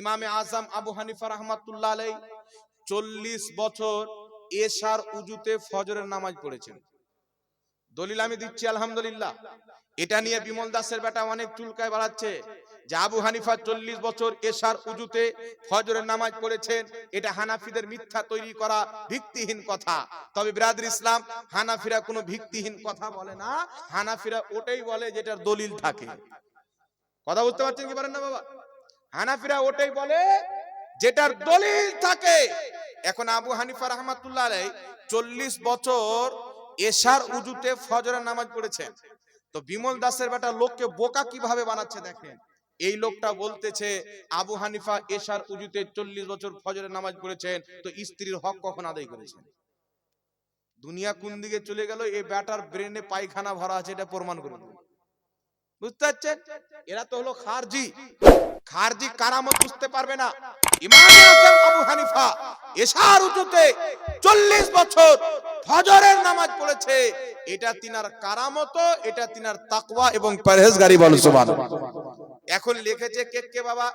ইমামে আজম আবু হানিফা রহমাতুল্লাহ চল্লিশ বছর এশার উজুতে ফজরের নামাজ পড়েছেন। দলিল আমি দিচ্ছি, আলহামদুলিল্লাহ। এটা নিয়ে বিমল দাসের বেটা অনেক চুলকায় বাড়াচ্ছে যে আবু হানিফা চল্লিশ বছর এশার উজুতে ফজরের নামাজ পড়েছেন। এটা হানাফিদের মিথ্যা তৈরি করা ভিত্তিহীন কথা। তবে বিরাদর ইসলাম, হানাফিরা কোনো ভিত্তিহীন কথা বলে না। হানাফিরা ওটাই বলে যেটার দলিল থাকে। কথা বুঝতে পারছেন কি পারেন না বাবা? হানাফিরা ওটাই বলে যেটার দলিল থাকে। এখন আবু হানিফা রহমাতুল্লাহ আলাই চল্লিশ বছর এশার উজুতে ফজরের নামাজ পড়েছেন। তো বিমল দাসের বেটা লোককে বোকা কীভাবে বানাচ্ছে দেখেন? এই লোকটা বলতেছে, আবু হানিফা এশার উজুতে চল্লিশ বছর ফজরের নামাজ পড়েছেন, তো স্ত্রীর হক কখন আদায় করেছেন? দুনিয়া কোন দিকে চলে গেল? এই ব্যাটার ব্রেনে পায়খানা ভরা আছে, এটা প্রমাণ করে। বুঝতে পারছেন? এরা তো হলো খারজি। খারজি কারামত বুঝতে পারবে না। ইমামে আজম আবু হানিফা এশার উজুতে চল্লিশ বছর ফজরের নামাজ পড়েছে। এটা তিনার কারামত, এটা তিনার তাকওয়া এবং পরহেজগারি বল সুবহানাল্লাহ এখন লিখেছে কে কে বাবা?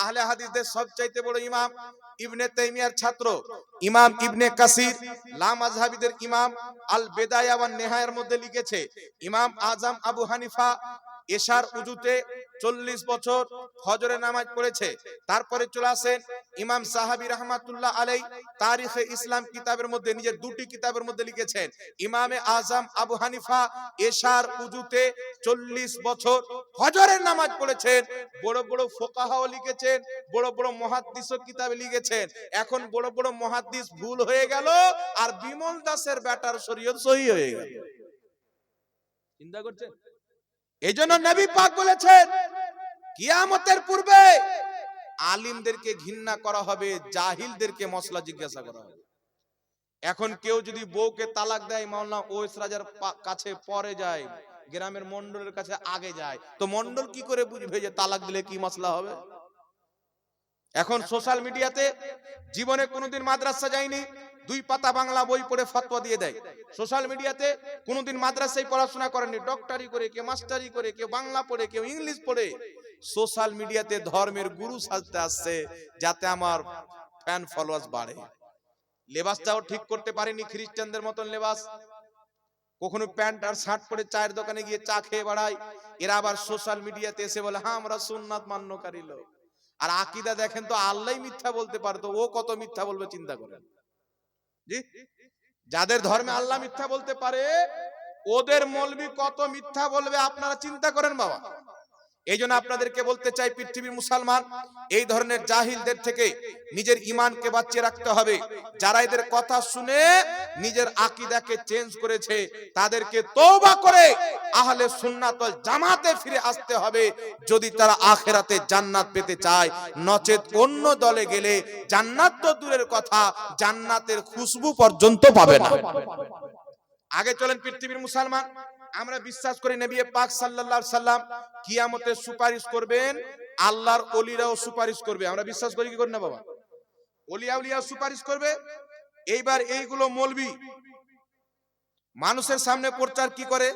আহলে হাদিসদের সবচাইতে বড় ইমাম ইবনে তাইমিয়ার ছাত্র। ইমাম ইবনে কাসির, লা মাযহাবিদের ইমাম, আল বেদায়া ওয়ান নেহায়ের মধ্যে লিখেছে, ইমাম আজম আবু হানিফা এশার উজুতে চল্লিশ বছর ফজরে নামাজ পড়েছে। তারপরে চলে আসেন ইমাম সাহাবি রহমাতুল্লাহ আলাই তারিখে ইসলাম কিতাবের মধ্যে, নিজের দুটি কিতাবের মধ্যে লিখেছেন, ইমামে আজম আবু হানিফা এশার উজুতে চল্লিশ বছর ফজরের নামাজ পড়েছেন, বড় বড় ফোকাহাও লিখেছেন, বড় বড় মহাদ্দিসও কিতাবে লিখেছেন। এখন বড় বড় মহাদ্দিস ভুল হয়ে গেল আর বিমল দাসের ব্যাটার শরীয়ত সহি হয়ে গেল। চিন্তা করছেন? এই জন্য নবী পাক বলেছেন, কিয়ামতের পূর্বে আলিমদেরকে ঘৃণা করা হবে, জাহিলদেরকে মশলা জিজ্ঞাসা করা হবে। এখন কেউ যদি বউকে তালাক দেয়, মাওলানা ওয়েস রাজার কাছে পরে যায়, গ্রামের মন্ডলের কাছে আগে যায়, তো মন্ডল কি করে বুঝবে যে তালাক দিলে কি মশলা হবে? এখন সোশ্যাল মিডিয়াতে জীবনে কোনোদিন মাদ্রাসা যায়নি, দুই পাতা বাংলা বই পড়ে ফতোয়া দিয়ে দেয়। সোশ্যাল মিডিয়াতে কোনোদিন মাদ্রাসায় পড়াশোনা করেনি ডক্টরি করে, কেউ মাস্টারি করে, কেউ বাংলা পড়ে, কেউ ইংলিশ পড়ে। সোশ্যাল মিডিয়াতে ধর্মের গুরু সাজতে আসছে, যাতে আমার ফ্যান ফলোয়ার্স বাড়ে। লেবাসটাও ঠিক করতে পারেনি খ্রিস্টানদের মতন লেবাস। কখনো প্যান্ট আর শার্ট পরে চায়ের দোকানে গিয়ে চা খেয়ে বাড়ায়। এরা আবার সোশ্যাল মিডিয়াতে এসে বলে হ্যাঁ আমরা সুন্নাত মান্যকারী লোক। আর আকিদা দেখেন তো আল্লাহ মিথ্যা বলতে পারতো, ও কত মিথ্যা বলবে চিন্তা করেন। যাদের ধর্মে আল্লাহ মিথ্যা বলতে পারে, ওদের মলবি কত মিথ্যা বলবে আপনারা চিন্তা করেন বাবা। এই জন্য আপনাদেরকে বলতে চাই, পৃথিবীর মুসলমান, এই ধরনের জাহিলদের থেকে নিজের ইমানকে বাঁচিয়ে রাখতে হবে। যারা এদের কথা শুনে নিজের আকিদাকে চেঞ্জ করেছে, তাদেরকে তওবা করে আহলে সুন্নাত ওয়াল জামাতে ফিরে আসতে হবে। যদি তারা আখেরাতে জান্নাত পেতে চায়, নচেত অন্য দলে গেলে জান্নাত তো দূরের কথা, জান্নাতের খুশবু পর্যন্ত পাবে না। আগে চলেন, পৃথিবীর মুসলমান আমরা বিশ্বাস করি নবী পাক সাল্লাল্লাহু সাল্লাম কিয়ামতে সুপারিশ করবেন, আল্লাহর ওলিরাও সুপারিশ করবে। আমরা বিশ্বাস করি কি করি না বাবা? ওলিয়া উলিয়া সুপারিশ করবে। এইবার এইগুলো মলবি। মানুষের সামনে প্রচার কি করে?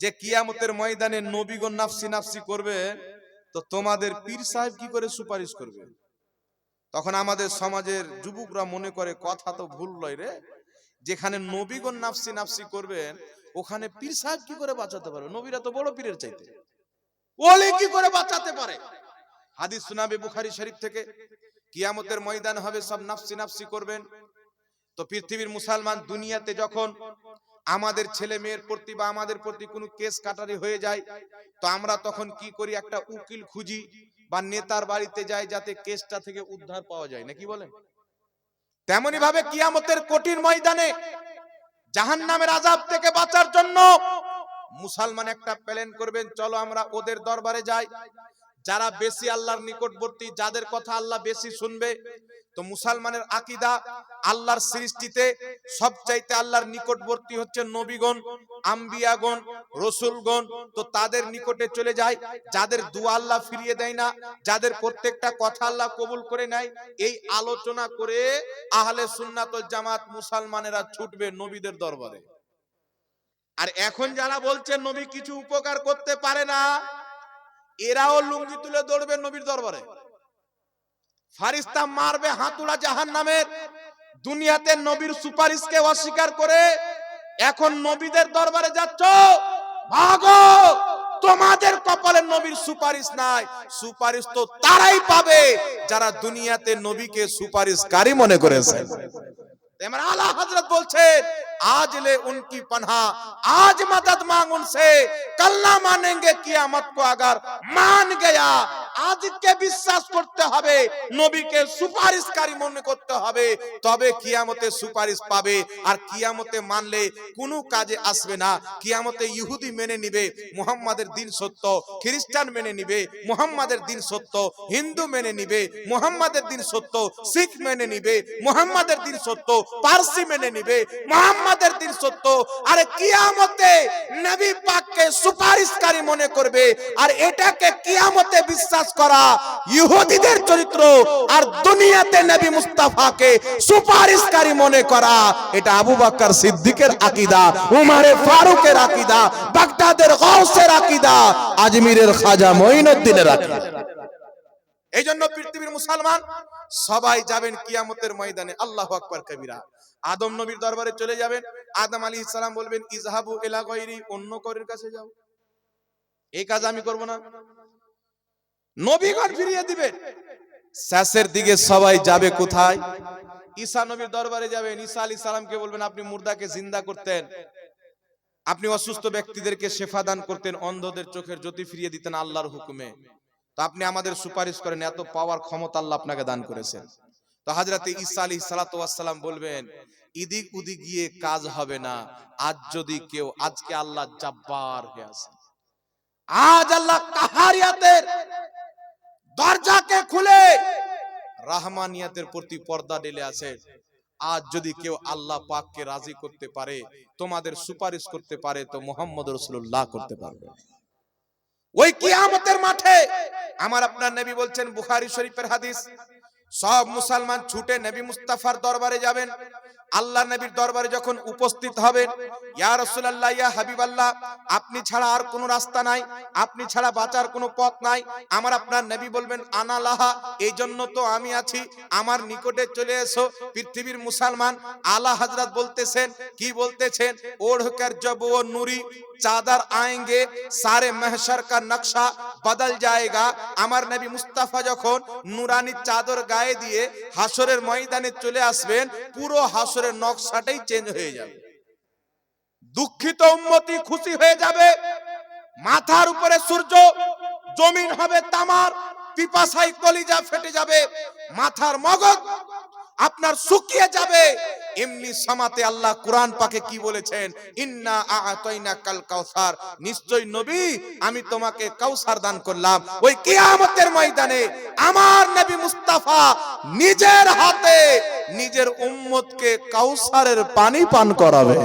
যে কিয়ামতের ময়দানে নবীগণ নাফসি নাফসি করবে, তো তোমাদের পীর সাহেব কি করে সুপারিশ করবে? তখন আমাদের সমাজের যুবকরা মনে করে, কথা তো ভুল লয় রে। যেখানে নবীগণ নাফসি নাফসি করবেন ওখানে পীর সাহেব কি করে বাঁচাতে পারবে নবীরা তো বড় পীরের চাইতে। ওলে কি করে বাঁচাতে পারে? হাদিস সুনাবে বুখারী শরীফ থেকে কিয়ামতের ময়দান হবে সব নাফসি নাফসি করবেন। তো পৃথিবীর মুসলমান দুনিয়াতে যখন আমাদের ছেলে মেয়ের প্রতি বা আমাদের প্রতি কোনো কেস কাটারি হয়ে যায় তো আমরা তখন কি করি? একটা উকিল খুঁজি বা নেতার বাড়িতে যাই যাতে কেসটা থেকে উদ্ধার পাওয়া যায়। নাকি বলেন? তেমনি ভাবে কিয়ামতের কঠিন ময়দানে জাহান নামের আজাব থেকে বাঁচার জন্য মুসলমান একটা প্ল্যান করবেন, চলো আমরা ওদের দরবারে যাই। যারা বেশি আল্লাহর নিকটবর্তী, যাদের কথা আল্লাহ বেশি শুনবে, তো মুসলমানের আকিদা আল্লাহর সৃষ্টিতে সবচাইতে আল্লাহর নিকটবর্তী হচ্ছে নবীগণ, আম্বিয়াগণ, রসুলগণ। তো তাদের নিকটে চলে যায়, যাদের দুয়া আল্লাহ ফিরিয়ে দেয় না, যাদের প্রত্যেকটা কথা আল্লাহ কবুল করে নেয়, এই আলোচনা করে আহলে সুন্নাত জামাত মুসলমানেরা ছুটবে নবীদের দরবারে। আর এখন যারা বলছে, নবী কিছু উপকার করতে পারে না এরাও লুঙ্গি তুলে দৌড়বে নবীর দরবারে। ফারিস্তা মারবে হাতুড়া জাহান নামের দুনিয়াতে নবীর সুপারিশকে অস্বীকার করে এখন নবীদের দরবারে যাচ্ছ। ভাগো, তোমাদের কপালে নবীর সুপারিশ নাই। সুপারিশ তো তারাই পাবে যারা দুনিয়াতে নবীকে সুপারিশকারী মনে করেছে। এবার আলা হজরত বলছেন आज ले उनकी पन्हा आज मदद मांग उनसे कल ना मानेंगे कियामत को अगर मान गया আজকে বিশ্বাস করতে হবে, নবীকে সুপারিশকারী মনে করতে হবে, তবে কিয়ামতে সুপারিশ পাবে, আর কিয়ামতে মানলে কোনো কাজে আসবে না। কিয়ামতে ইহুদি মেনে নিবে, মুহাম্মাদের দিন সত্য, খ্রিস্টান মেনে নিবে, মুহাম্মাদের দিন সত্য, হিন্দু মেনে নিবে, মুহাম্মাদের দিন সত্য, শিখ মেনে নিবে, মুহাম্মাদের দিন সত্য, পারসি মেনে নিবে, মুহাম্মাদের দিন সত্য। আরে কিয়ামতে নবী পাককে সুপারিশকারী মনে করবে, আর এটাকে কিয়ামতে বিশ্বাস করা ইহুদিদের চরিত্র আর দুনিয়াতে নবী মুস্তাফাকে সুপারিশকারী মনে করা, এটা আবু সিদ্দিকের আকীদা, উমারে ফারুকের আকীদা, বাগদাদের গাউসের আকীদা, আজমিরের খাজা আকীদা। এই জন্য পৃথিবীর মুসলমান সবাই যাবেন কিয়ামতের ময়দানে, আল্লাহ আকবার কবিরা। আদম নবীর দরবারে চলে যাবেন, আদম আলী ইসলাম বলবেন ইজহাবু অন্য করের কাছে যাও। এই কাজ আমি করব না। নবীগণ ফিরিয়ে দিবেন। শেষের দিকে সবাই যাবে কোথায়? ঈসা নবীর দরবারে যাবেন। ঈসা আলী সালামকে বলবেন, আপনি মুর্দাকে জিন্দা করতেন। আপনি অসুস্থ ব্যক্তিদেরকে শেফা দান করতেন। অন্ধদের চোখের জ্যোতি ফিরিয়ে দিতেন আল্লাহর হুকুমে। তো আপনি আমাদের সুপারিশ করেন, এত পাওয়ার ক্ষমতা আল্লাহ আপনাকে দান করেছেন। তো হাজরাতে ঈসা আলী সালাতাম বলবেন, ইদিক উদিক গিয়ে কাজ হবে না। আজ যদি কেউ, আজকে আল্লাহ জাব্বার হয়ে আছে। আজ আল্লাহ কাহারিয়াতের রাহমানিয়াতের প্রতি পর্দা ডেলে আছে। আজ যদি কেউ আল্লাহ পাককে রাজি করতে পারে, তোমাদের সুপারিশ করতে পারে, তো মোহাম্মদ রসুল্লাহ করতে পারবে। ওই কি কিয়ামতের মাঠে আমার আপনার নবী বলছেন, বুখারি শরীফের হাদিস, সব মুসলমান ছুটে নবী মুস্তাফার দরবারে যাবেন। আল্লাহ নবীর দরবারে যখন উপস্থিত হবেন, ইয়া রসুল্লাহ ইয়া হাবিব আল্লাহ আপনি ছাড়া আর কোনো রাস্তা নাই, আপনি ছাড়া বাঁচার কোনো পথ নাই। আমার আপনার নবী বলবেন, আনা লাহা এই জন্য তো আমি আছি, আমার নিকটে চলে এসো, পৃথিবীর মুসলমান। আলা হাজরাত বলতেছেন, কি বলতেছেন? ওড়কার জব ও নুরি चादर आएंगे सारे महशर का नक्शा बदल जाएगा আমার নবী মুস্তাফা যখন নুরানি চাদর গায়ে দিয়ে হাসরের ময়দানে চলে আসবেন পুরো হাসরের নকশাটাই চেঞ্জ হয়ে যাবে দুঃখিত উম্মতি খুশি হয়ে যাবে মাথার উপরে সূর্য জমিন হবে তামার পিপাসাই কলিজা ফেটে যাবে মাথার মগজ আপনার শুকিয়ে যাবে এমনি সামাতে আল্লাহ কোরআন পাকে কি বলেছেন? ইন্না আ'তাইনা কাল কাউসার। নিশ্চয় নবী, আমি তোমাকে কাউসার দান করলাম। ওই কিয়ামতের ময়দানে আমার নবী মুস্তাফা নিজের হাতে নিজের উম্মতকে কাউসারের পানি পান করাবে।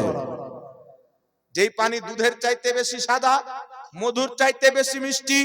যেই পানি দুধের চাইতে বেশি সাদা মধুর চাইতে বেশি মিষ্টি।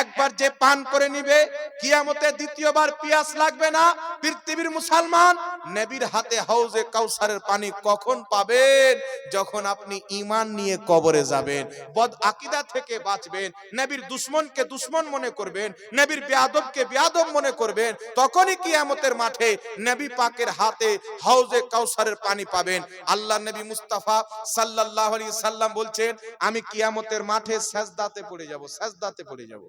একবার যে পান করে নিবে, কিয়ামতে দ্বিতীয়বার পিয়াস লাগবে না। পৃথিবীর মুসলমান, নবীর হাতে হাউজে কাউসারের পানি কখন পাবেন? যখন আপনি ঈমান নিয়ে কবরে যাবেন, বদ আকীদা থেকে বাঁচবেন, নবীর দুশমনকে দুশমন মনে করবেন, নবীর বেয়াদবকে বেয়াদব মনে করবেন, তখনই কিয়ামতের মাঠে নবী পাকের হাতে হাউজে কাউসারের পানি পাবেন। আল্লাহ নবী মুস্তাফা সাল্লাল্লাহু আলাইহি সাল্লাম বলছেন, আমি কিয়ামতের মাঠে সেজদাতে পড়ে যাব, সাজদাতে পড়ে যাব।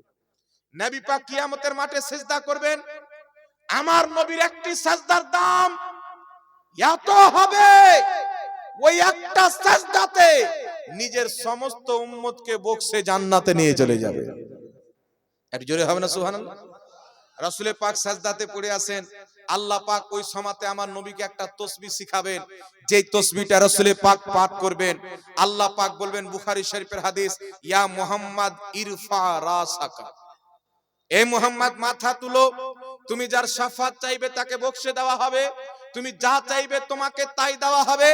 নবী পাক কিয়ামতের মাঠে সেজদা করবেন। আমার নবীর একটি সাজদার দাম এত হবে, ওই একটা সাজদাতে নিজের সমস্ত উম্মতকে বক্সে জান্নাতে নিয়ে চলে যাবে। এক জোরে হবে না, সুবহানাল্লাহ? রাসূলের পাক সাজদাতে পড়ে আছেন, আল্লাহ পাক ওই সমাতে আমার নবীকে একটা তসবি শিখাবেন। যেই তসবিটা রাসূলের পাক পাঠ করবেন, আল্লাহ পাক বলবেন, বুখারি শরীফের হাদিস, ইয়া মুহাম্মদ ইরফা রাসাকা। এ মুহাম্মদ মাথা তুলো, তুমি যার সাফাত চাইবে তাকে বক্সে দেওয়া হবে। তুমি যা চাইবে তোমাকে তাই দেওয়া হবে।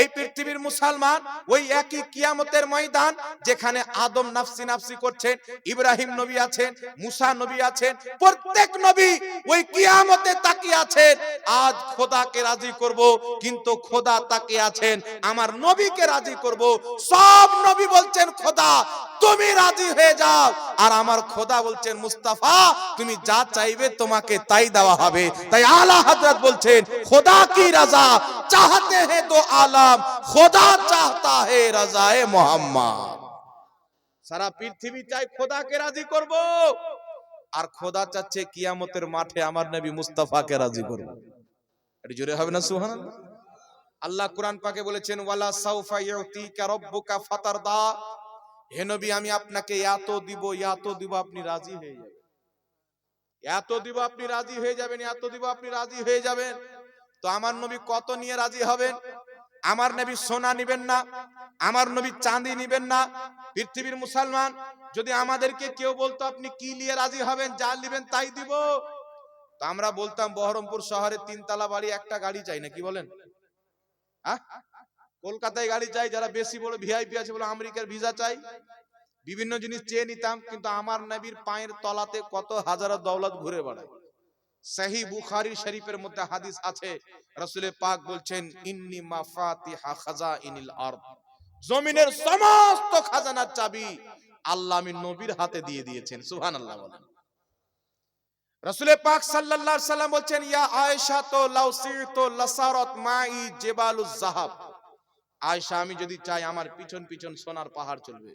এই পৃথিবীর মুসলমান ওই একই কিয়ামতের ময়দান যেখানে আদম নাফসি নাফসি করছেন, ইব্রাহিম নবী আছেন, মুসা নবী আছেন, প্রত্যেক নবী ওই কিয়ামতে তাকিয়ে আছেন। আজ খোদাকে রাজি করব, কিন্তু খোদা তাকে আছেন। আমার নবীকে রাজি করব। সব নবী বলছেন, খোদা, তুমি রাজি হয়ে যাও। আর আমার খোদা বলছেন, মুস্তাফা, তুমি যা চাইবে তোমাকে তাই দেওয়া হবে। তাই আলা হযরত বলছেন, খোদা কি রাজা চাহতে हैं तो আলম খোদা চাহতা है রাজায়ে মোহাম্মদ সারা পৃথিবী চাই খোদাকে রাজি করব আর খোদা চাচ্ছে কিয়ামতের মাঠে আমার নবী মুস্তাফাকে রাজি করব এটি জোরে হবে না সুবহানাল্লাহ আল্লাহ কোরআন পাকে বলেছেন ওয়ালা সাউফা ইউতিকা রাব্বুকা ফাতারদা হে নবী আমি আপনাকে এত দিব এত দিব আপনি রাজি হয়ে যাবেন এত দিব আপনি রাজি হয়ে যাবেন এত দিব আপনি রাজি হয়ে যাবেন তো আমার নবী কত নিয়ে রাজি হবেন? আমার নবী সোনা নিবেন না, আমার নবী চাঁদি নিবেন না। পৃথিবীর মুসলমান, যদি আমাদেরকে কেউ বলতো আপনি কি নিয়ে রাজি হবেন, যা নিবেন তাই দিব। তো আমরা বলতাম, বহরমপুর শহরে তিনতলা বাড়ি, একটা গাড়ি চাই না, কি বলেন? কলকাতায় গাড়ি চাই, যারা বেশি বড় ভিআইপি আছে বলে আমেরিকার ভিসা চাই। বিভিন্ন জিনিস চেয়ে নিতাম, কিন্তু আমার নবীর পায়ের তলাতে কত হাজারো দৌলত ঘুরে বেড়ায়। সহি বুখারী শরীফের মধ্যে হাদিস আছে রাসূলে পাক বলছেন ইন্নি মাফাতিহা খাজাইনিল আরদ। জমিনের সমস্ত খাজানার চাবি আল্লাহ আমি নবীর হাতে দিয়ে দিয়েছেন সুবহানাল্লাহ বলেন। রাসূলে পাক সাল্লাল্লাহু সাল্লাম বলছেন ইয়া আয়েশা তো লাউ সিরতু লাসারাত মাই জিবালুজ যাহাব। আয়েশা আমি যদি চাই আমার পিছন পিছন সোনার পাহাড় চলবে।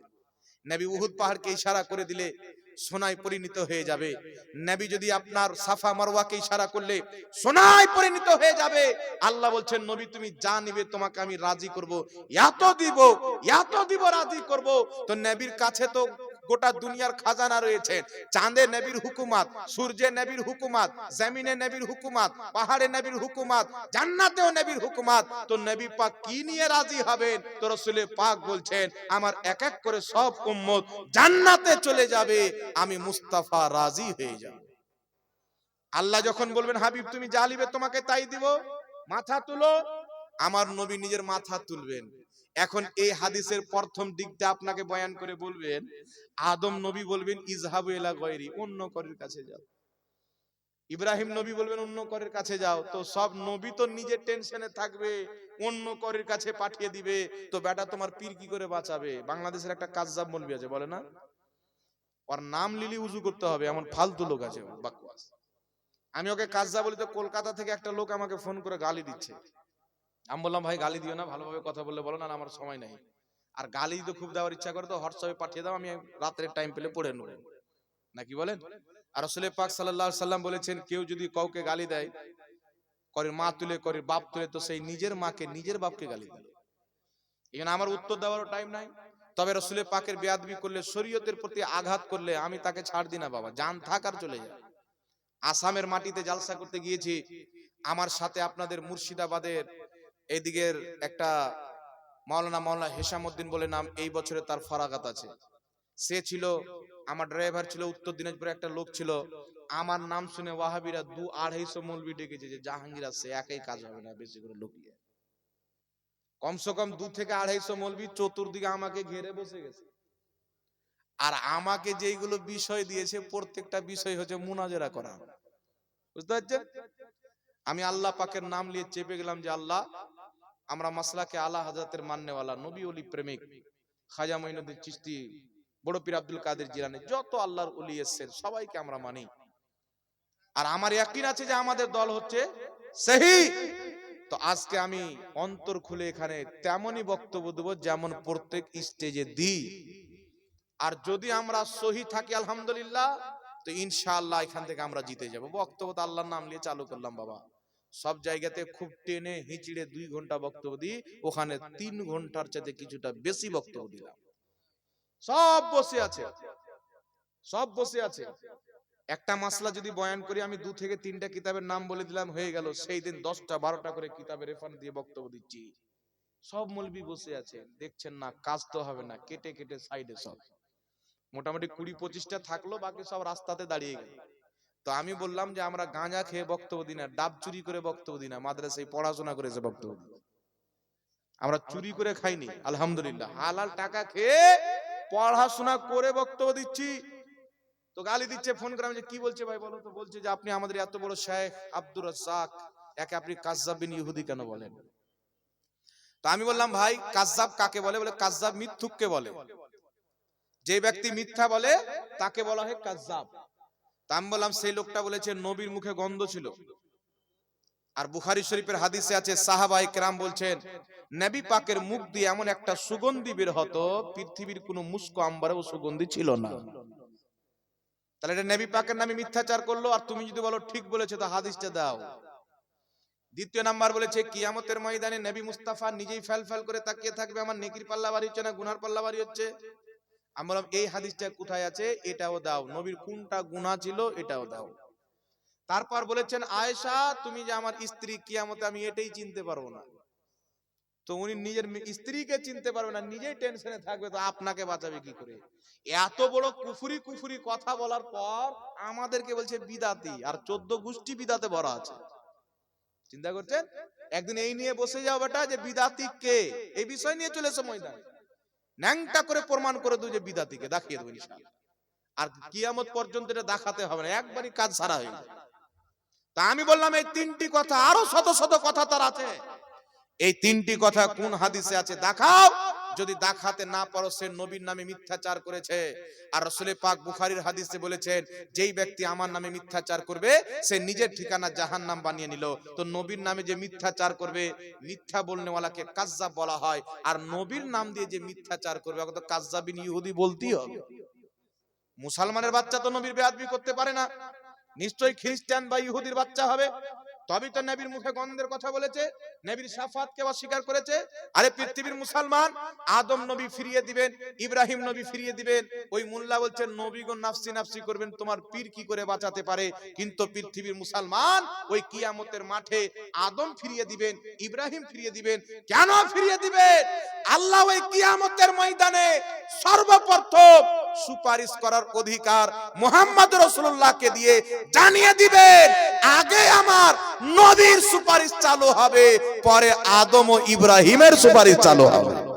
নবী উহুদ পাহাড়কে ইশারা করে দিলে সোনায় পরিণত হয়ে যাবে। নবী যদি আপনার সাফা মারওয়াকে ইশারা করলে সোনায় পরিণত হয়ে যাবে। আল্লাহ বলছেন নবী তুমি যা নিবে তোমাকে আমি রাজি করব। এত দিব এত দিব রাজি করব। তো নবীর কাছে তো গোটা দুনিয়ার খাজানা রয়েছে। চাঁদে নবীর হুকুমাত, সূর্যে নবীর হুকুমাত, জমিনে নবীর হুকুমাত, পাহাড়ে নবীর হুকুমাত, জান্নাতেও নবীর হুকুমাত। তো নবী পাক কি নিয়ে রাজি হবেন? তো রসুলে পাক বলছেন, আমার এক এক করে সব উম্মত জান্নাতে চলে যাবে, আমি মুস্তাফা রাজি হয়ে যাব। আল্লাহ যখন বলবেন, হাবিব, তুমি যা লিবে তোমাকে তাই দিব। মাথা তুলো। আমার নবী নিজের মাথা তুলবেন। এখন এই হাদিসের প্রথম দিকটা আপনাকে বয়ান করে বলবেন, আদম নবী বলবেন ইজহাবু ইলা গয়রি অন্য করের কাছে যাও। ইব্রাহিম নবী বলবেন, অন্য করের কাছে যাও। তো সব নবী তো নিজের টেনশনে থাকবে, অন্য করের কাছে পাঠিয়ে দিবে। তো বেটা, তোমার পীর কি করে বাঁচাবে? বাংলাদেশের একটা কাজজাব মলবি আছে, বলে না? ওর নাম লিলি উজু করতে হবে, এমন ফালতু লোক আছে, বাকওয়াস। আমি ওকে কাজজা বলি, তো কলকাতা থেকে একটা লোক আমাকে ফোন করে গালি দিচ্ছে। আমি বললাম, ভাই, গালি দিও না, ভালোভাবে কথা বললে বলো না আমার সময় নাই। আর গালি তো খুব দেওয়ার ইচ্ছা করে তো, হোয়াটসঅ্যাপে পাঠিয়ে দাও, আমি রাতের টাইম পেলে পড়ে নেব। নাকি বলেন? আর রসুল পাক আলাইহি সাল্লাম বলেছেন, কেউ যদি কাউকে গালি দেয়, করে মা তুলে, করে বাপ তুলে, তো সেই নিজের মাকে, নিজের বাপকে গালি দেয় এখানে আমার উত্তর দেওয়ারও টাইম নাই। তবে রসুলের পাকের বেয়াদবি করলে, শরীয়তের প্রতি আঘাত করলে, আমি তাকে ছাড় দিই না, বাবা। জান থাক আর চলে যায় আসামের মাটিতে জালসা করতে গিয়েছি। আমার সাথে আপনাদের মুর্শিদাবাদের এদিকের একটা মাওলানা মাওলানা হেসামউদ্দিন বলে নাম, এই বছরে তার ফরাগাত আছে। সে ছিল, আমার ড্রাইভার ছিল, উত্তর দিনাজপুরে একটা লোক ছিল। আমার নাম শুনে ওয়াহাবিরা দু আড়াইশো মৌলবি ডেকেছে যে জাহাঙ্গীর আছে একই কাজ হবে না, বেশি করে লুকিয়ে। কমসে কম দু থেকে আড়াইশো মৌলবি চতুর্দিকে আমাকে ঘিরে বসে গেছে। আর আমাকে যেইগুলো বিষয় দিয়েছে, প্রত্যেকটা বিষয় হচ্ছে মুনাজেরা করা। বুঝতে পারছেন? আমি আল্লাহ পাকের নাম নিয়ে চেপে গেলাম যে, আল্লাহ আমরা মাসলাকে আলা হাজাতের মান্যওয়ালা, নবী অলি প্রেমিক, খাজা মঈনুদ্দিন চিশতি, বড় পীর আব্দুল কাদের জিলানি, যত আল্লাহর অলি এসেছেন, সবাইকে আমরা মানি। আর আমার ইয়াকিন আছে যে আমাদের দল হচ্ছে সহি তো আজকে আমি অন্তর খুলে এখানে তেমনই বক্তব্য দেবো যেমন প্রত্যেক স্টেজে দিই। আর যদি আমরা সহি থাকি, আলহামদুলিল্লাহ, তো ইনশাআল্লাহ এখান থেকে আমরা জিতে যাব। বক্তব্য তো আল্লাহর নাম নিয়ে চালু করলাম, বাবা। সব জায়গাতে খুব টেনে হিঁচড়ে দুই ঘণ্টা বক্তব্য দিই ওখানে তিন ঘণ্টার চাইতে কিছুটা বেশি বক্তব্য দিলাম। সব বসে আছে। সব বসে আছে। একটা মাসলা যদি বয়ান করি আমি দু থেকে তিনটা কিতাবের নাম বলে দিলাম হয়ে গেল সেই দিন দশটা বারোটা করে কিতাবের রেফারেন্স দিয়ে বক্তব্য দিচ্ছি। সব মলবি বসে আছে দেখছেন না কাজ তো হবে না কেটে কেটে সাইডে সব। মোটামুটি কুড়ি পঁচিশটা থাকল বাকি সব রাস্তাতে দাঁড়িয়ে গেল। তো আমি বললাম যে আমরা গাঁজা খেয়ে বক্তব্য দিই না, ডাব চুরি করে বক্তব্য দিই না, মাদ্রাসায় পড়াশোনা করে এসে বক্তব্য। আমরা চুরি করে খাইনি, আলহামদুলিল্লাহ। হালাল টাকা খেয়ে পড়াশোনা করে বক্তব্য দিচ্ছি। তো গালি দিচ্ছে, ফোন করে যে, কি বলছে ভাই বলো তো? বলছে যে, আপনি আমাদের এত বড় শেখ আব্দুর রাজ্জাক, একে আপনি কাজ্জাব বিন ইহুদি কেন বলেন? তো আমি বললাম, ভাই, কাজ্জাব কাকে বলে? বলে, কাজ্জাব মিথ্যুককে বলে। যে ব্যক্তি মিথ্যা বলে, তাকে বলা হয় কাজ্জাব। আমি বললাম, সেই লোকটা বলেছে, নবীর মুখে গন্ধ ছিল। আর বুখারী শরীফের হাদিসে আছে সাহাবাই কেরাম বলছেন, নবী পাকের মুখ দিয়ে এমন একটা সুগন্ধি বের হতো, পৃথিবীর কোনো মুস্কো আম্বারেও সুগন্ধি ছিল না। তাহলে এটা নবী পাকের নামে মিথ্যাচার করল, আর তুমি যদি বলো, ঠিক বলেছে, তো হাদিসটা দাও। দ্বিতীয় নাম্বার বলেছে, কিয়ামতের ময়দানে নবী মুস্তাফা নিজেই ফেল ফেল করে তাকিয়ে থাকবে, আমার নেকির পাল্লা বাড়ি হচ্ছে না, গুনার পাল্লা বাড়ি হচ্ছে? আমি বললাম, এই হাদিসটা কোথায় আছে? এটাও দাও। নবীর কোনটা গুনাহ ছিল, এটাও দাও। তারপর বলেছেন, আয়েশা, তুমি যে আমার স্ত্রী, কিয়ামতে আমি এটাই চিনতে পারব না। তো উনি নিজের স্ত্রীকে চিনতে পারবে না, নিজেই টেনশনে থাকবে, তো আপনাকে বাঁচাবে কি করে? এত বড় কুফুরি কুফুরি কথা বলার পর আমাদেরকে বলছে, বিদাতি। আর চোদ্দ গোষ্ঠী বিদাতে ভরা আছে। চিন্তা করছেন? একদিন এই নিয়ে বসে যাও বেটা, যে বিদাতি কে? এই বিষয় নিয়ে চলে এসো ময়দানে। ন্যাংটা করে প্রমাণ করে দেবো যে বিদাতিকে, দেখিয়ে দেবো আর কিয়ামত পর্যন্ত এটা দেখাতে হবে না, একবারই কাজ সারা হয়ে যাবে। তা আমি বললাম, এই তিনটি কথা, আরও শত শত কথা তার আছে। এই তিনটি কথা কোন হাদিসে আছে? দেখাও। যদি দেখাতে না পারো, সে নবীর নামে মিথ্যাচার করেছে। আর রসুলের পাক বুখারীর হাদিসে বলেছেন, যেই ব্যক্তি আমার নামে মিথ্যাচার করবে, সে নিজের ঠিকানা জাহান্নাম বানিয়ে নিল। তো নবীর নামে যে মিথ্যাচার করবে, মিথ্যা বলনেওয়ালাকে কাজ্জাব বলা হয়। আর নবীর নাম দিয়ে যে মিথ্যাচার করবে, ওকে তো কাজ্জাবিন ইহুদি বলতেই হবে মুসলমানের বাচ্চা তো নবীর বেয়াদবি করতে পারে না। নিশ্চয়ই খ্রিস্টান বা ইহুদির বাচ্চা হবে। তবেই তো নবীর মুখে গন্ধের কথা বলেছে, নবীর সাফাতকে অস্বীকার করেছে। আরে পৃথিবীর মুসলমান আদম নবী ফিরিয়ে দিবেন, ইব্রাহিম নবী ফিরিয়ে দিবেন, ওই মোল্লা বলছেন নবীগণ নাফসি নাফসি করবেন, তোমার পীর কি করে বাঁচাতে পারে? কিন্তু পৃথিবীর মুসলমান ওই কিয়ামতের মাঠে আদম ফিরিয়ে দিবেন, ইব্রাহিম ফিরিয়ে দিবেন, কেন ফিরিয়ে দিবেন? আল্লাহ ওই কিয়ামতের ময়দানে সর্বপ্রথম সুপারিশ করার অধিকার মোহাম্মদ রসুল্লাহকে দিয়ে জানিয়ে দিবেন, আগে আমার নদীর সুপারিশ চালু হবে, পরে আদম ও ইব্রাহিমের সুপারিশ চালু হবে।